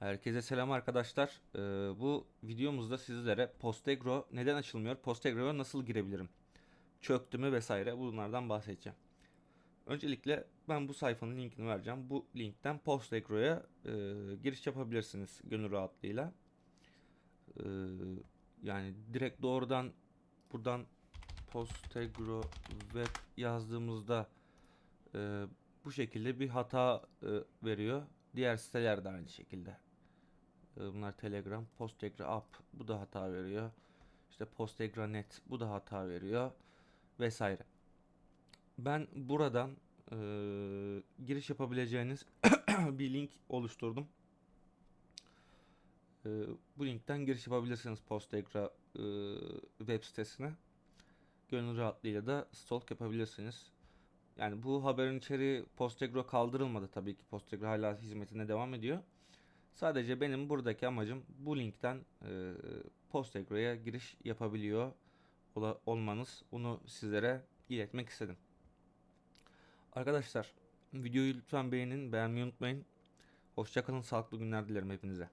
Herkese selam arkadaşlar. Ee, bu videomuzda sizlere Postegro neden açılmıyor, Postegro'ya nasıl girebilirim, çöktü mü vesaire bunlardan bahsedeceğim. Öncelikle ben bu sayfanın linkini vereceğim. Bu linkten Postegro'ya e, giriş yapabilirsiniz gönül rahatlığıyla. Ee, yani direkt doğrudan buradan Postegro web yazdığımızda e, bu şekilde bir hata e, veriyor. Diğer siteler de aynı şekilde. E, Bunlar Telegram, Postegra App bu da hata veriyor. İşte Postegra Net bu da hata veriyor vesaire. Ben buradan e, giriş yapabileceğiniz bir link oluşturdum. E, bu linkten giriş yapabilirsiniz Postegra e, web sitesine. Gönül rahatlığıyla da stalk yapabilirsiniz. Yani bu haberin içeriği Postegro kaldırılmadı tabii ki. Postegro hala hizmetine devam ediyor. Sadece benim buradaki amacım bu linkten e, Postegro'ya giriş yapabiliyor ola- olmanız. Bunu sizlere iletmek istedim. Arkadaşlar videoyu lütfen beğenin, beğenmeyi unutmayın. Hoşçakalın, sağlıklı günler dilerim hepinize.